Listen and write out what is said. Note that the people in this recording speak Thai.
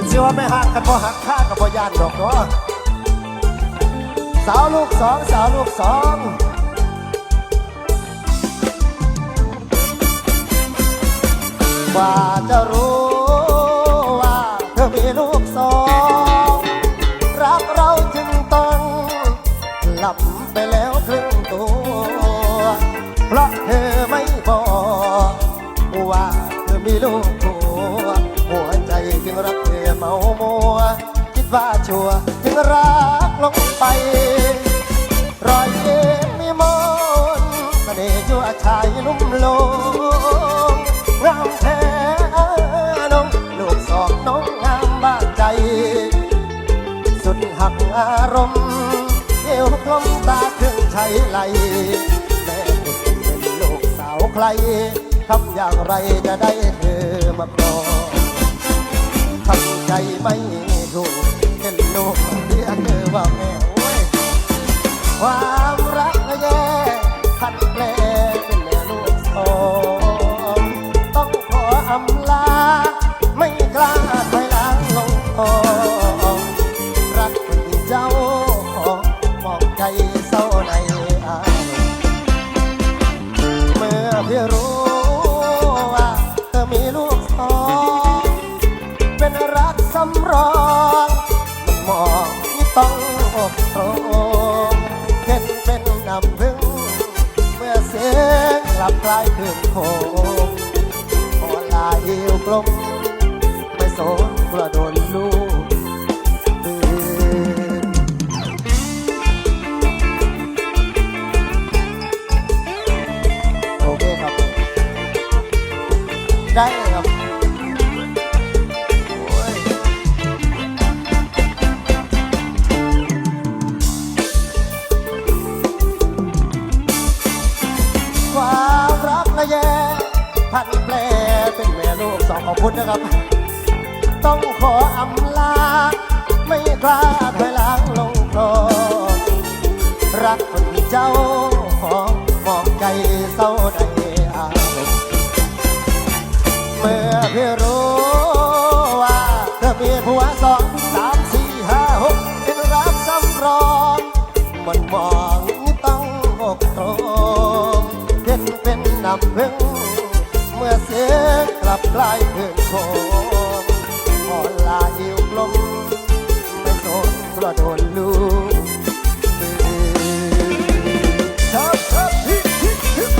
ขึ้นชื่อว่าไม่หักกันพอหักค่ากับพอยานดอกเนาะสาวลูกสองสาวลูกสองว่าจะรู้ว่าเธอมีลูกสองรักเราจึงต้องหลับไปแล้วครึ่งตัวเพราะเธอไม่บอกว่าเธอมีลูกผัวหัวใจจึงรัก เมามัว คิดว่าชัวร์จึงรักลงไป รอยเอ็นมีมนต์เสน่ห์ยั่วชายลุ่มลงงามแท้น้องลูกสองน้องงามบ้านใจ สุดหักอารมณ์เอวกลมตาครึ่งใช้ไหลแม่เป็นลูกสาวใครทำอย่างไรจะได้เธอมาครอง ทำใจไม่ถูกเห็นลูกเรียกเธอว่าแม่โอ้ยความรักแย่พันแปลเป็นแม่ลูกสองต้องขออำลา ไม่กล้าถอยหลังลงคอรักคนที่เจ้าของมองใจเศร้าในอารมณ์เมื่อพี่รู้ว่าเธอมีลูกำรองมันมองนี่ต้องอกตรงเห็นเป็นน้ำพึ่ง เมื่อเสียงกลับกลายคืนโคงพอลาเอวกลม ไม่สนกระโดนลูกโอเคครับได้ พันแปรเป็นแม่ลูกสองขอบคุณนะครับ ต้องขออำลา ไม่กล้าถอยหลังลงคลองรักคนเจ้าของมองใจเศร้าในอารมณ์เมื่อพี่รู้ว่าเธอมีผัวสองสามสี่ห้าหกเป็นรักสำรองมันมองต้องอกตรงเห็นเป็นน้ำพึ่งเมื่อเสียง ลับกลายคืนโคงพอนลาอิวกลม ไม่สนกระโดนลูก